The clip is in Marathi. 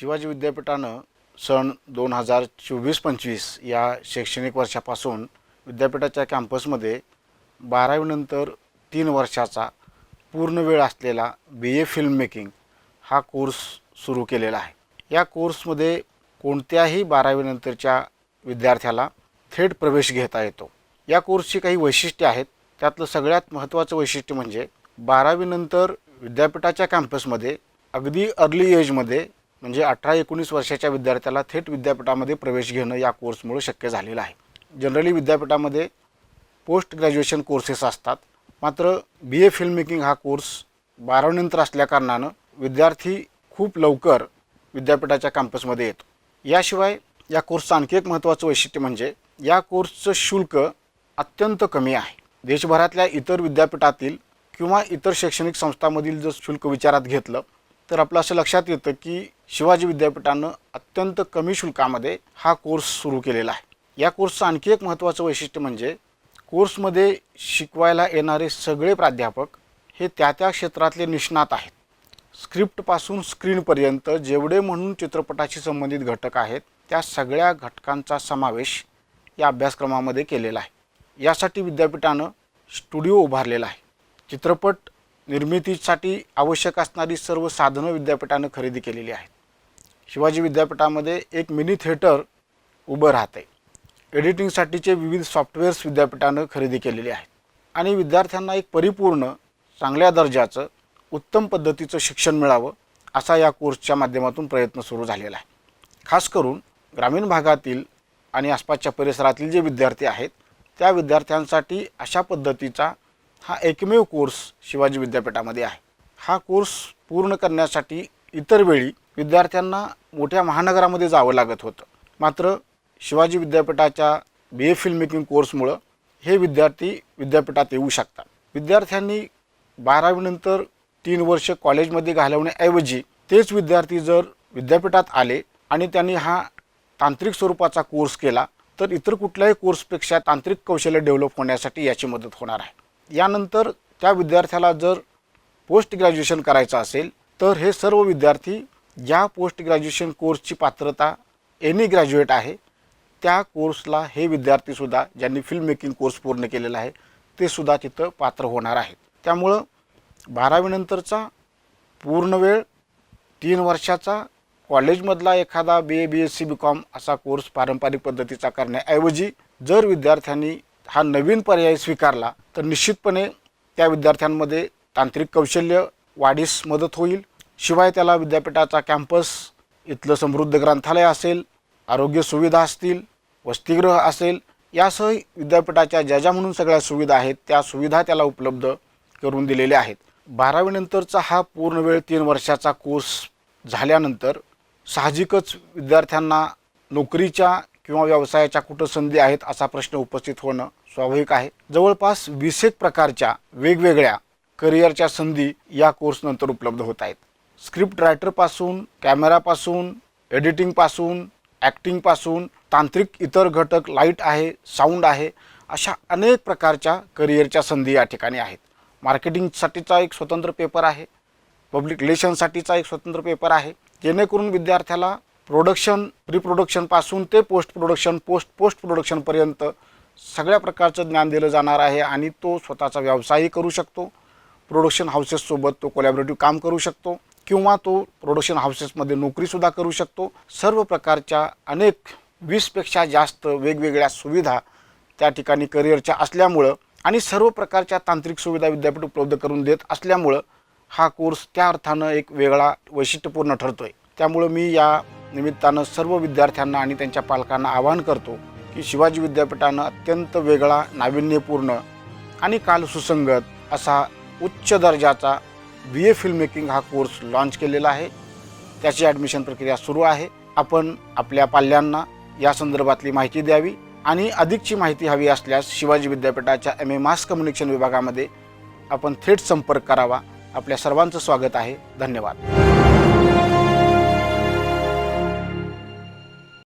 शिवाजी विद्यापीठानं सन दोन हजार चोवीस पंचवीस या शैक्षणिक वर्षापासून विद्यापीठाच्या कॅम्पसमध्ये बारावीनंतर तीन वर्षाचा पूर्ण वेळ असलेला बी ए फिल्म मेकिंग हा कोर्स सुरू केलेला आहे. या कोर्समध्ये कोणत्याही बारावीनंतरच्या विद्यार्थ्याला थेट प्रवेश घेता येतो. या कोर्सची काही वैशिष्ट्ये आहेत. त्यातलं सगळ्यात महत्त्वाचं वैशिष्ट्य म्हणजे बारावीनंतर विद्यापीठाच्या कॅम्पसमध्ये अगदी अर्ली एजमध्ये म्हणजे अठरा एकोणीस वर्षाच्या विद्यार्थ्याला थेट विद्यापीठामध्ये प्रवेश घेणं या कोर्समुळे शक्य झालेलं आहे. जनरली विद्यापीठामध्ये पोस्ट ग्रॅज्युएशन कोर्सेस असतात. मात्र बी ए फिल्म मेकिंग हा कोर्स बारावीनंतर असल्याकारणानं विद्यार्थी खूप लवकर विद्यापीठाच्या कॅम्पसमध्ये येतो. याशिवाय या कोर्सचं आणखी एक महत्त्वाचं वैशिष्ट्य म्हणजे या कोर्सचं शुल्क अत्यंत कमी आहे. देशभरातल्या इतर विद्यापीठातील किंवा इतर शैक्षणिक संस्थांमधील जर शुल्क विचारात घेतलं तर आपलं असं लक्षात येतं की शिवाजी विद्यापीठानं अत्यंत कमी शुल्कामध्ये हा कोर्स सुरू केलेला आहे. या कोर्सचं आणखी एक महत्त्वाचं वैशिष्ट्य म्हणजे कोर्समध्ये शिकवायला येणारे सगळे प्राध्यापक हे त्या त्या क्षेत्रातले निष्णात आहेत. स्क्रिप्टपासून स्क्रीनपर्यंत जेवढे म्हणून चित्रपटाशी संबंधित घटक आहेत त्या सगळ्या घटकांचा समावेश या अभ्यासक्रमामध्ये केलेला आहे. यासाठी विद्यापीठानं स्टुडिओ उभारलेला आहे. चित्रपट निर्मितीसाठी आवश्यक असणारी सर्व साधनं विद्यापीठानं खरेदी केलेली आहेत. शिवाजी विद्यापीठामध्ये एक मिनी थिएटर उभं राहते एडिटिंगसाठीचे विविध सॉफ्टवेअर्स विद्यापीठानं खरेदी केलेले आहेत. आणि विद्यार्थ्यांना एक परिपूर्ण चांगल्या दर्जाचं उत्तम पद्धतीचं शिक्षण मिळावं असा या कोर्सच्या माध्यमातून प्रयत्न सुरू झालेला आहे. खास करून ग्रामीण भागातील आणि आसपासच्या परिसरातील जे विद्यार्थी आहेत त्या विद्यार्थ्यांसाठी अशा पद्धतीचा हा एकमेव कोर्स शिवाजी विद्यापीठामध्ये आहे. हा कोर्स पूर्ण करण्यासाठी इतर वेळी विद्यार्थ्यांना मोठ्या महानगरामध्ये जावं लागत होतं. मात्र शिवाजी विद्यापीठाच्या बी ए फिल्म मेकिंग कोर्समुळं हे विद्यार्थी विद्यापीठात येऊ शकतात. विद्यार्थ्यांनी बारावीनंतर तीन वर्ष कॉलेजमध्ये घालवण्याऐवजी तेच विद्यार्थी जर विद्यापीठात आले आणि त्यांनी हा तांत्रिक स्वरूपाचा कोर्स केला तर इतर कुठल्याही कोर्सपेक्षा तांत्रिक कौशल्य डेव्हलप होण्यासाठी याची मदत होणार आहे. यानंतर त्या विद्यार्थ्याला जर पोस्ट ग्रॅज्युएशन करायचं असेल तर हे सर्व विद्यार्थी ज्या पोस्ट ग्रॅज्युएशन कोर्सची पात्रता एनी ग्रॅज्युएट आहे त्या कोर्सला हे विद्यार्थीसुद्धा ज्यांनी फिल्म मेकिंग कोर्स पूर्ण केलेला आहे ते सुद्धा तिथं पात्र होणार आहेत. त्यामुळं बारावीनंतरचा पूर्ण वेळ तीन वर्षाचा कॉलेजमधला एखादा B A B S C B com असा कोर्स पारंपरिक पद्धतीचा करण्याऐवजी जर विद्यार्थ्यांनी हा नवीन पर्याय स्वीकारला तर निश्चितपणे त्या विद्यार्थ्यांमध्ये तांत्रिक कौशल्य वाढीस मदत होईल. शिवाय त्याला विद्यापीठाचा कॅम्पस इथलं समृद्ध ग्रंथालय असेल आरोग्य सुविधा असतील वसतिगृह असेल यासह विद्यापीठाच्या ज्या ज्या म्हणून सगळ्या सुविधा आहेत त्या सुविधा त्याला उपलब्ध करून दिलेल्या आहेत. बारावीनंतरचा हा पूर्ण वेळ तीन वर्षाचा कोर्स झाल्यानंतर साहजिकच विद्यार्थ्यांना नोकरीच्या किंवा व्यवसायाच्या कुठं संधी आहेत असा प्रश्न उपस्थित होणं स्वाभाविक आहे. जवळपास वीस एक प्रकारच्या वेगवेगळ्या करिअरच्या संधी या कोर्सनंतर उपलब्ध होत आहेत. स्क्रिप्ट रायटरपासून कॅमेरापासून एडिटिंगपासून ॲक्टिंगपासून तांत्रिक इतर घटक लाइट आहे साऊंड आहे अशा अनेक प्रकारच्या करिअरच्या संधी या ठिकाणी आहेत. मार्केटिंगसाठीचा एक स्वतंत्र पेपर आहे. पब्लिक रिलेशनसाठीचा एक स्वतंत्र पेपर आहे. जेणेकरून विद्यार्थ्याला प्रोडक्शन प्रिप्रोडक्शनपासून ते पोस्ट प्रोडक्शन पोस्ट पोस्ट प्रोडक्शनपर्यंत सगळ्या प्रकारचं ज्ञान दिलं जाणार आहे आणि तो स्वतःचा व्यवसायही करू शकतो. प्रोडक्शन हाऊसेससोबत तो कोलॅबरेटिव्ह काम करू शकतो किंवा तो प्रोडक्शन हाऊसेसमध्ये नोकरीसुद्धा करू शकतो. सर्व प्रकारच्या अनेक वीसपेक्षा जास्त वेगवेगळ्या सुविधा त्या ठिकाणी करिअरच्या असल्यामुळं आणि सर्व प्रकारच्या तांत्रिक सुविधा विद्यापीठ उपलब्ध करून देत असल्यामुळं हा कोर्स त्या अर्थानं एक वेगळा वैशिष्ट्यपूर्ण ठरतो आहे त्यामुळं मी या निमित्तानं सर्व विद्यार्थ्यांना आणि त्यांच्या पालकांना आवाहन करतो की शिवाजी विद्यापीठानं अत्यंत वेगळा नाविन्यपूर्ण आणि काल सुसंगत असा उच्च दर्जाचा बी ए फिल्म मेकिंग हा कोर्स लॉन्च केलेला आहे. त्याची ॲडमिशन प्रक्रिया सुरू आहे. आपण आपल्या पाल्यांना या संदर्भातली माहिती द्यावी आणि अधिकची माहिती हवी असल्यास शिवाजी विद्यापीठाच्या एम ए मास कम्युनिकेशन विभागामध्ये आपण थेट संपर्क करावा. आपल्या सर्वांचं स्वागत आहे. धन्यवाद.